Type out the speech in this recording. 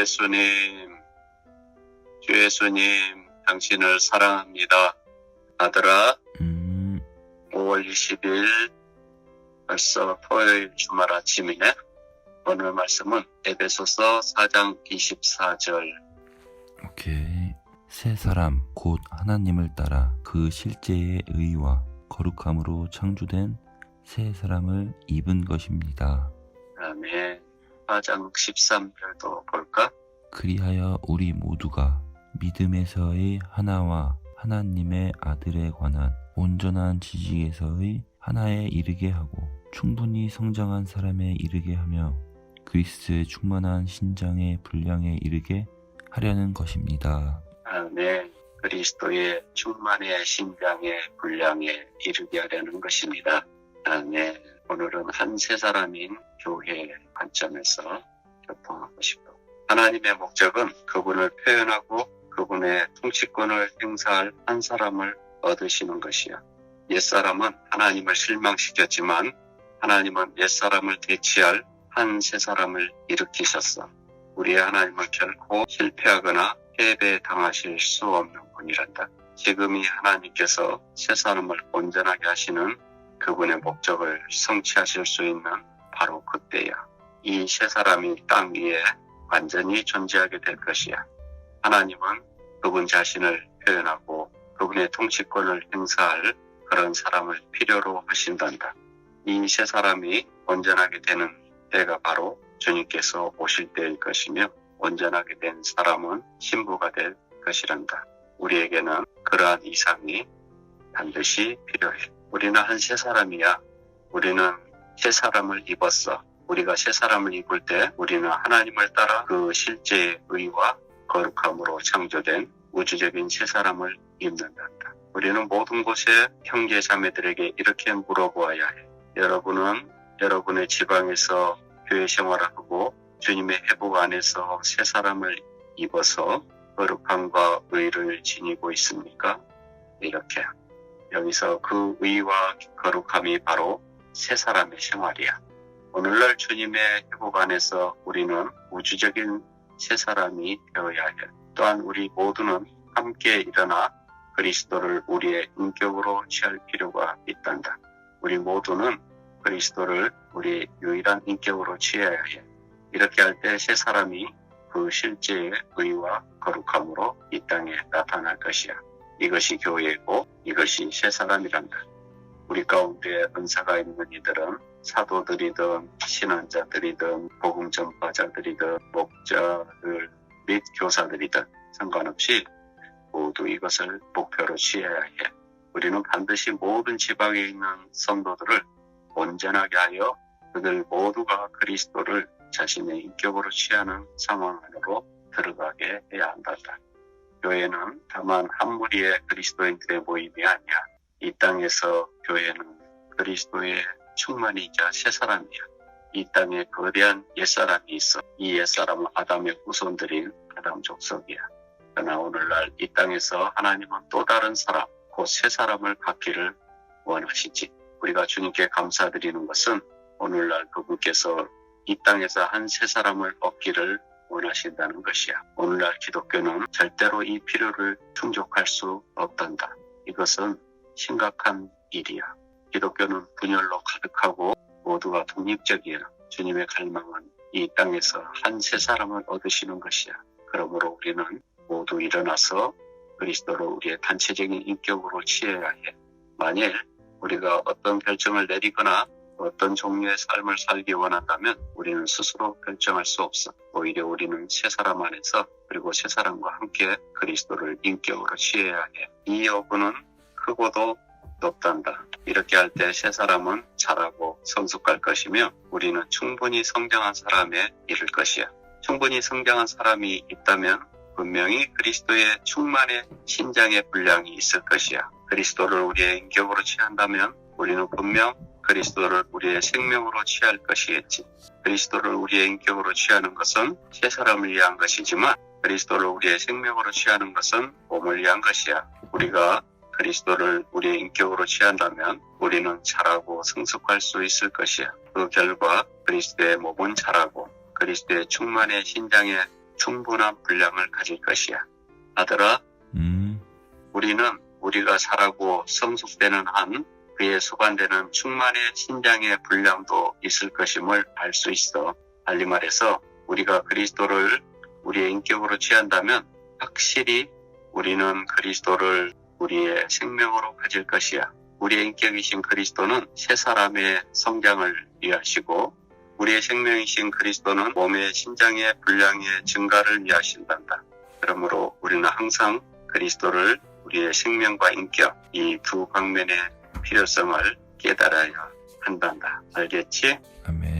예수님, 주 예수님, 당신을 사랑합니다. 아들아, 음, 5월 20일 벌써 토요일 주말 아침이네. 오늘 말씀은 에베소서 4장 24절. 오케이. 새 사람, 곧 하나님을 따라 그 실제의 의와 거룩함으로 창조된 새 사람을 입은 것입니다. 다음에 4장 13절도 볼까? 그리하여 우리 모두가 믿음에서의 하나와 하나님의 아들에 관한 온전한 지식에서의 하나에 이르게 하고 충분히 성장한 사람에 이르게 하며 그리스도의 충만한 신장의 분량에 이르게 하려는 것입니다. 다음에 그리스도의 충만의 신장의 분량에 이르게 하려는 것입니다. 다음에 오늘은 한 세 사람인 교회 관점에서 교통하고 싶어. 하나님의 목적은 그분을 표현하고 그분의 통치권을 행사할 한 사람을 얻으시는 것이야. 옛사람은 하나님을 실망시켰지만 하나님은 옛사람을 대치할 한 세 사람을 일으키셨어. 우리의 하나님은 결코 실패하거나 패배당하실 수 없는 분이란다. 지금이 하나님께서 새 사람을 온전하게 하시는 그분의 목적을 성취하실 수 있는 바로 그때야. 이새 사람이 땅 위에 완전히 존재하게 될 것이야. 하나님은 그분 자신을 표현하고 그분의 통치권을 행사할 그런 사람을 필요로 하신단다. 이 세 사람이 온전하게 되는 때가 바로 주님께서 오실 때일 것이며 온전하게 된 사람은 신부가 될 것이란다. 우리에게는 그러한 이상이 반드시 필요해. 우리는 한 세 사람이야. 우리는 새 사람을 입었어. 우리가 새 사람을 입을 때 우리는 하나님을 따라 그 실제의 의와 거룩함으로 창조된 우주적인 새 사람을 입는단다. 우리는 모든 곳에 형제 자매들에게 이렇게 물어보아야 해. 여러분은 여러분의 지방에서 교회 생활하고 주님의 회복 안에서 새 사람을 입어서 거룩함과 의를 지니고 있습니까? 이렇게. 여기서 그 의와 거룩함이 바로 새 사람의 생활이야. 오늘날 주님의 회복 안에서 우리는 우주적인 새 사람이 되어야 해. 또한 우리 모두는 함께 일어나 그리스도를 우리의 인격으로 취할 필요가 있단다. 우리 모두는 그리스도를 우리의 유일한 인격으로 취해야 해. 이렇게 할 때 새 사람이 그 실제의 의와 거룩함으로 이 땅에 나타날 것이야. 이것이 교회이고 이것이 새 사람이란다. 우리 가운데 은사가 있는 이들은 사도들이든 신앙자들이든 복음 전파자들이든 목자들 및 교사들이든 상관없이 모두 이것을 목표로 취해야 해. 우리는 반드시 모든 지방에 있는 성도들을 온전하게 하여 그들 모두가 그리스도를 자신의 인격으로 취하는 상황 안으로 들어가게 해야 한단다. 교회는 다만 한 무리의 그리스도인들의 모임이 아니야. 이 땅에서 교회는 그리스도의 충만이자 새 사람이야. 이 땅에 거대한 옛사람이 있어. 이 옛사람은 아담의 후손들인 아담 족속이야. 그러나 오늘날 이 땅에서 하나님은 또 다른 사람, 곧 새 사람을 갖기를 원하시지. 우리가 주님께 감사드리는 것은 오늘날 그분께서 이 땅에서 한 새 사람을 얻기를 원하신다는 것이야. 오늘날 기독교는 절대로 이 필요를 충족할 수 없단다. 이것은 심각한 일이야. 기독교는 분열로 가득하고 모두가 독립적이야. 주님의 갈망은 이 땅에서 한새 사람을 얻으시는 것이야. 그러므로 우리는 모두 일어나서 그리스도를 우리의 단체적인 인격으로 취해야 해. 만일 우리가 어떤 결정을 내리거나 어떤 종류의 삶을 살기 원한다면 우리는 스스로 결정할 수 없어. 오히려 우리는 새 사람 안에서 그리고 새 사람과 함께 그리스도를 인격으로 취해야 해. 이 여부는 크고도 높단다. 이렇게 할 때 새 사람은 자라고 성숙할 것이며 우리는 충분히 성장한 사람에 이를 것이야. 충분히 성장한 사람이 있다면 분명히 그리스도의 충만의 신장의 분량이 있을 것이야. 그리스도를 우리의 인격으로 취한다면 우리는 분명 그리스도를 우리의 생명으로 취할 것이겠지. 그리스도를 우리의 인격으로 취하는 것은 새 사람을 위한 것이지만 그리스도를 우리의 생명으로 취하는 것은 몸을 위한 것이야. 우리가 그리스도를 우리의 인격으로 취한다면 우리는 자라고 성숙할 수 있을 것이야. 그 결과 그리스도의 몸은 자라고 그리스도의 충만의 신장의 충분한 분량을 가질 것이야. 아들아, 음, 우리는 우리가 살아고 성숙되는 한 그에 수반되는 충만의 신장의 분량도 있을 것임을 알 수 있어. 달리 말해서 우리가 그리스도를 우리의 인격으로 취한다면 확실히 우리는 그리스도를 우리의 생명으로 가질 것이야. 우리의 인격이신 그리스도는 새 사람의 성장을 위하시고 우리의 생명이신 그리스도는 몸의 신장의 분량의 증가를 위하신단다. 그러므로 우리는 항상 그리스도를 우리의 생명과 인격 이 두 방면의 필요성을 깨달아야 한단다. 알겠지? 아멘.